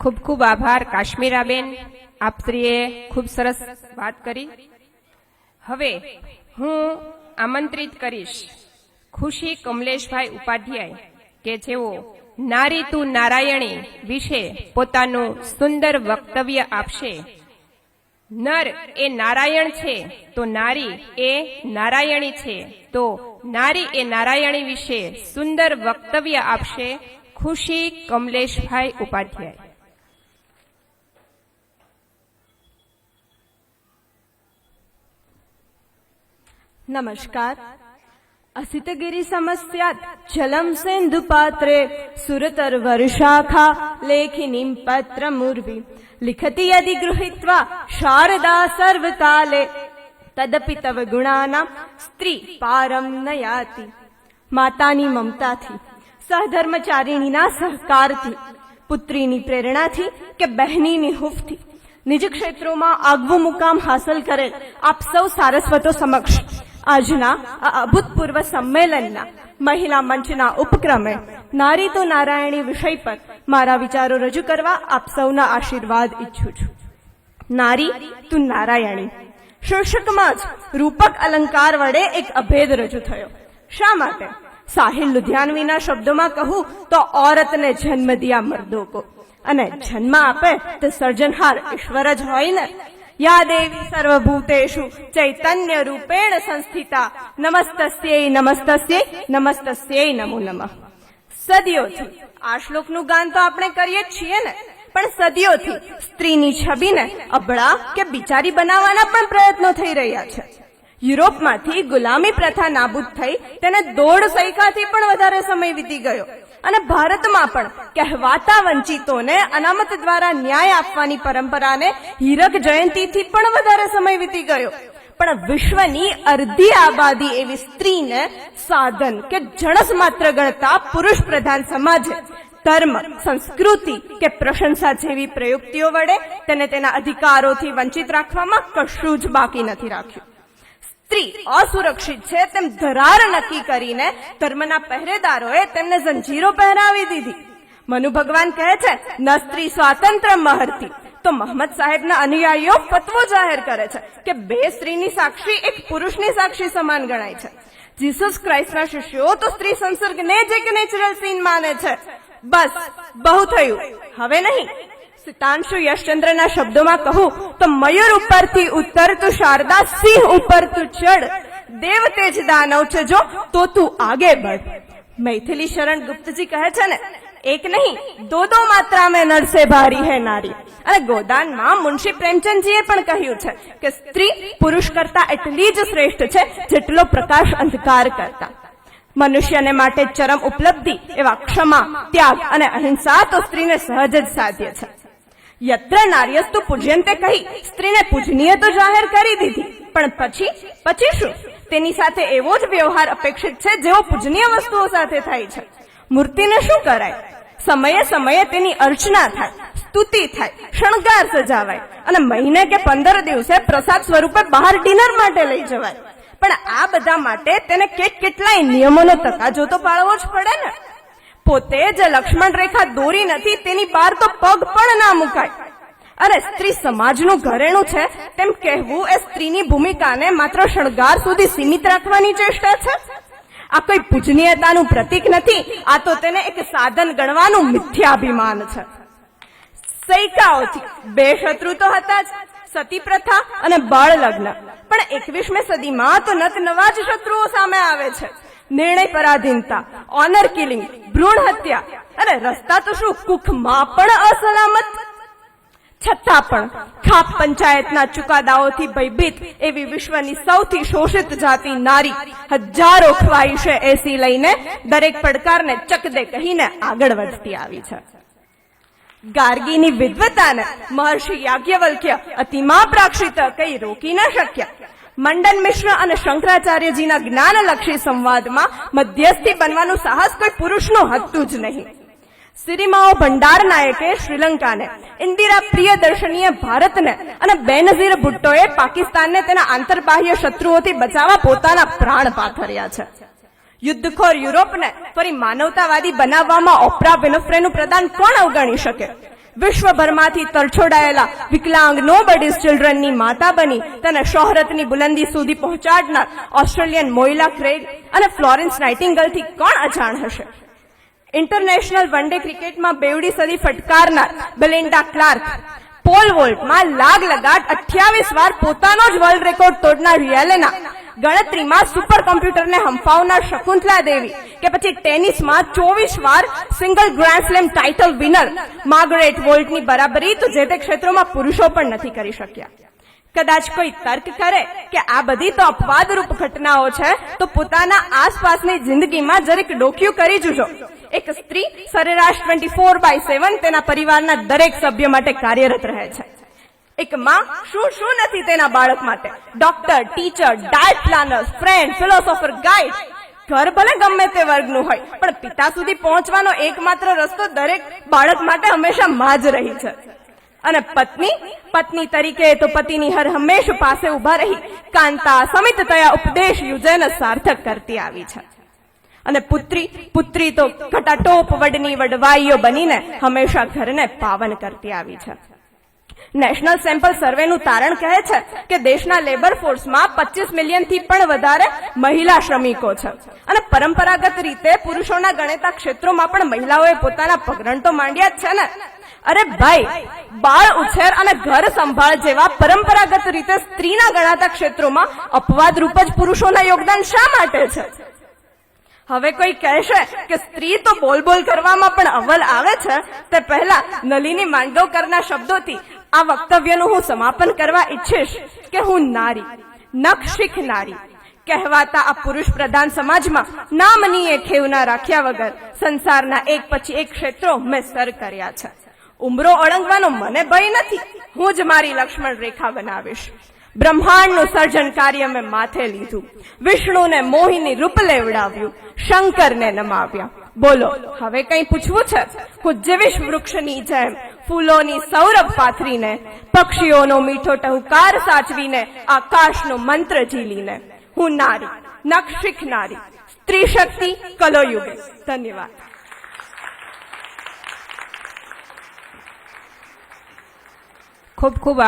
ખૂબ ખૂબ આભાર, કાશ્મીરાબેન. આપશ્રીએ ખૂબ સરસ વાત કરી. હવે હું આમંત્રિત કરીશ ખુશી કમલેશભાઈ ઉપાધ્યાય કે જેઓ નારી તું નારાયણી વિશે પોતાનું સુંદર વક્તવ્ય આપશે. નર એ નારાયણ છે, તો નારી એ નારાયણી છે, તો નારી એ નારાયણી વિશે સુંદર વક્તવ્ય આપશે ખુશી કમલેશભાઈ ઉપાધ્યાય. નમસ્કાર. અસિતગિરી સમસ્યાત જલમ સિંધુ પાત્રે સુરતર વર્ષાખા લેખિનીમ પત્ર મુર્વી લિખતિ યદિ ગૃહિત્વા શારદા સર્વકાલે. તદપિ તવ ગુણાના સ્ત્રી પારમ ન માતાની મમતાથી, સહધર્મચારિણીના સહકારથી, પુત્રીની પ્રેરણાથી કે બહેનીની હુફથી. નિજ ક્ષેત્રોમાં આગવું મુકામ હાંસલ કરેલ આપ સૌ સારસ્વતો સમક્ષ. આજના આ અભૂતપૂર્વ સંમેલનના મહિલા મંચના ઉપક્રમે નારી તો નારાયણી વિષય પર મારા વિચારો રજૂ કરવા આપ સૌના આશીર્વાદ ઈચ્છું છું નારી તું નારાયણી શીર્ષકમાં જ રૂપક અલંકાર વડે એક અભેદ રજૂ થયો શા માટે સાહિલ લુધિયાનવીના શબ્દોમાં કહું તો ઓરતને જન્મ દિયા મર્દો કો અને જન્મ આપે તો સર્જનહાર ઈશ્વર જ હોય ને યા દેવી સર્વભૂતેષુ ચૈતન્ય રૂપેણ સંસ્થિતા. નમસ્તસ્યૈ નમસ્તસ્યૈ નમસ્તસ્યૈ નમો નમઃ. સદીઓથી આ શ્લોકનું ગાન તો આપણે કરીએ જ છીએ ને. પણ સદીઓથી સ્ત્રીની છબીને અબળા કે બિચારી બનાવવાના પણ પ્રયત્નો થઈ રહ્યા છે. યુરોપમાંથી ગુલામી પ્રથા નાબૂદ થઈ, તેને દોઢ સૈકાથી પણ વધારે સમય વીતી ગયો. અને ભારતમાં પણ કહેવાતા વંચિતોને અનામત દ્વારા ન્યાય આપવાની પરંપરાને હીરક જયંતીથી પણ વધારે સમય વીતી ગયો. પણ વિશ્વની અર્ધી આબાદી એવી સ્ત્રીને સાધન કે જણસ માત્ર ગણતા પુરુષ પ્રધાન સમાજે, ધર્મ, સંસ્કૃતિ કે પ્રશંસા જેવી પ્રયુક્તિઓ વડે તેને તેના અધિકારોથી વંચિત રાખવામાં કશું જ બાકી નથી રાખ્યું. સ્ત્રી અસુરક્ષિત છે, તેમ ધરાર નક્કી કરીને ધર્મના પહેરેદારોએ તેમને જંજીરો પહેરાવી દીધી. મનુ ભગવાન કહે છે, ન સ્ત્રી સ્વાતંત્ર મહર્તી. તો મહમ્મદ સાહેબના અનુયાયીઓ ફતવો જાહેર કરે છે કે બે સ્ત્રીની સાક્ષી એક પુરુષની સાક્ષી સમાન ગણાય છે. જીસસ ક્રાઇસ્ટના શિષ્યો તો સ્ત્રી સંસર્ગને જ એક નેચરલ સીન માને છે. બસ, બહુ થયું. હવે નહીં. સિતાંશુ યશચંદ્રના શબ્દોમાં કહું, તો મયુર ઉપરથી ઉતરતું શારદા સિંહ ઉપર તું ચડ દેવ તેજ દાનવ છે જો, તો તું આગે બઢ. મૈથિલી શરણ ગુપ્તજી કહે છે ને, એક નહીં, દો દો માત્રા મેં નરસે ભારી હે નારી. અને ગોદાનમાં મુનશી પ્રેમચંદજીએ પણ કહ્યું છે કે સ્ત્રી પુરુષ કરતા એટલી જ શ્રેષ્ઠ છે જેટલો પ્રકાશ અંધકાર કરતા. મનુષ્યને માટે ચરમ ઉપલબ્ધિ એવા ક્ષમા, ત્યાગ અને અહિંસા તો સ્ત્રીને સહજ જ સાધ્ય છે. યત્ર નાર્યસ્તુ પૂજ્યંતે કહી, સ્ત્રીને પૂજનીય તો જાહેર કરી દીધી, પણ પછી પછી શું? તેની સાથે એવો જ વ્યવહાર અપેક્ષિત છે જેવો પૂજનીય વસ્તુઓ સાથે થાય છે. મૂર્તિને શું કરાય? સમયે સમયે તેની અર્ચના થાય, સ્તુતિ થાય, શણગાર સજાવાય, અને મહિને કે પંદર દિવસે પ્રસાદ સ્વરૂપે બહાર ડિનર માટે લઈ જવાય. પણ આ બધા માટે તેને કેટ કેટલાય નિયમોનો તકાજો તો પાળવો જ પડે ને? પોતે જે લક્ષ્મણ રેખા દોરી નથી, તેની બહાર તો પગ પણ ના મુકાય. અરે, સ્ત્રી સમાજનું ઘરેણું છે, તેમ કહેવું એ સ્ત્રીની ભૂમિકાને માત્ર શણગાર સુધી સીમિત રાખવાની ચેષ્ટા છે? આ કોઈ પૂજનીયતાનું પ્રતીક નથી, આ તો તેને એક સાધન ગણવાનું મિથ્યાભિમાન છે. સૈકાઓથી બે શત્રુ તો હતા જ સતી પ્રથા અને બાળ લગ્ન પણ એકવીસમી સદીમાં તો નત નવા જ શત્રુઓ સામે આવે છે. નિર્ણય પરાધીનતા ઓનર કિલિંગ ભ્રૂણ હત્યા. અરે રસ્તા તો શું? કુખમાં પણ અસલામત. છતાં પણ ખાપ પંચાયતના ચુકાદાઓથી ભયભીત એવી વિશ્વની સૌથી શોષિત જાતિ નારી હજારો ખ્વાહિશે એસી લઈને દરેક પડકારને ચકદે કહીને આગળ વધતી આવી છે. ગાર્ગીની વિદ્વતાને મહર્ષિ યાજ્ઞવલ્ક્ય અતિમા પ્રાક્ષિત કઈ રોકી ન શક્યા. મંડન મિશ્ર અને શંકરાચાર્યજીના જ્ઞાનલક્ષી સંવાદમાં મધ્યસ્થી બનવાનું સાહસ કોઈ પુરુષનું હતું જ નહીં. સિરિમાઓ ભંડાર નાયકે શ્રીલંકાને, ઇન્દિરા પ્રિયદર્શનીએ ભારતને અને બેનઝીર ભુટ્ટોએ પાકિસ્તાનને તેના આંતરબાહ્ય શત્રુઓથી બચાવવા પોતાના પ્રાણ પાથર્યા છે. યુદ્ધખોર યુરોપને ફરી માનવતાવાદી બનાવવામાં ઓપરા વિનફ્રેનું પ્રદાન કોણ અવગણી શકે? વિશ્વભરમાંથી તરછોડાયેલા વિકલાંગ નો બડીઝ ચિલ્ડ્રનની માતા બની તેને શોહરતની બુલંદી સુધી પહોંચાડનાર ઓસ્ટ્રેલિયન મોઇલા ક્રેગ અને ફ્લોરેન્સ નાઇટિંગલથી કોણ અજાણ હશે? ઇન્ટરનેશનલ વન ડે ક્રિકેટમાં બેવડી સદી ફટકારનાર બેલિન્ડા ક્લાર્ક, પોલ વોલ્ટમાં લાગ લગાટ અઠ્યાવીસ વાર પોતાનો જ વર્લ્ડ રેકોર્ડ તોડનાર રિયાલેના ગણતરીમાં સુપર કમ્પ્યુટરને હંફાવનાર શકુંતલા દેવી, કે પછી ટેનિસમાં ચોવીસ વાર single grand slam title winner Margaret વોલ્ટની બરાબરી, તો જે તે ક્ષેત્રોમાં પુરુષો પણ નથી કરી શક્યા. કદાચ કોઈ તર્ક કરે કે આ બધી તો અપવાદરૂપ ઘટનાઓ છે, તો પોતાના આસપાસની જિંદગીમાં જરીક ડોક્યુ કરી જુજો. એક સ્ત્રી સરેરાશ ટ્વેન્ટી ફોર બાય સેવન તેના પરિવારના દરેક સભ્ય માટે કાર્યરત રહે છે. એક માં શું શું નથી તેના બાળક માટે? Doctor teacher diet planner friend philosopher guide ઘર ભલે ગમે તે વર્ગનું હોય, પણ પિતા સુધી પહોંચવાનો એકમાત્ર રસ્તો દરેક બાળક માટે હંમેશા માં જ રહી છે. અને પત્ની? પત્ની તરીકે તો પતિની હર હંમેશ પાસે ઊભા રહી, કાંતા, સમિત તયા ઉપદેશ યુજન સાર્થક કરતી આવી છે. અને પુત્રી? પુત્રી તો ઘટાટોપ વડની વડવાઈઓ બનીને હંમેશા ઘરને પાવન કરતી આવી છે. નેશનલ સેમ્પલ સર્વેનું તારણ કહે છે કે દેશના લેબર ફોર્સમાં પચીસ મિલિયનથી પણ વધારે મહિલા શ્રમિકો છે. અને પરંપરાગત રીતે પુરુષોના ગણેતા ક્ષેત્રોમાં પણ મહિલાઓએ પોતાના પગરણ તો માંડ્યા જ છે ને. અરે ભાઈ, બાળ ઉછેર અને ઘર સંભાળ જેવા પરંપરાગત રીતે સ્ત્રીના ગણાતા ક્ષેત્રોમાં અપવાદ રૂપ જ પુરુષોના યોગદાન શા માટે છે? હવે કોઈ કહેશે કે સ્ત્રી તો બોલ બોલ કરવામાં પણ અવ્વલ આવે છે, તે પહેલા નલિની માંડવકરના શબ્દોથી આ વક્તવ્યનું હું સમાપન કરવા ઈચ્છીશ કે હું નારી નખ શીખ નારી. કહેવાતા આ પુરુષ પ્રધાન સમાજમાં નામનીય ખેવના રાખ્યા વગર સંસારના એક પછી એક ક્ષેત્રો મેં સર કર્યા છે. ઉમરો અળંગવાનો મને ભય નથી, હું જ મારી લક્ષ્મણ રેખા બનાવીશ. બ્રહ્માંડનું સર્જન કાર્ય મેં માથે લીધું. વિષ્ણુને મોહિની રૂપ લેવડાવ્યું, શંકરને નમાવ્યા. બોલો, હવે કઈ પૂછવું છે? જીવીશ વૃક્ષની જેમ, ફૂલોની સૌરભ પાથરીને, પક્ષીઓનો મીઠો ટહુકાર સાચવીને, આકાશનો મંત્ર ઝીલીને. હું નારી નક્ષિક નારી, સ્ત્રી શક્તિ, કલોયુગ. ધન્યવાદ. ખૂબ ખૂબ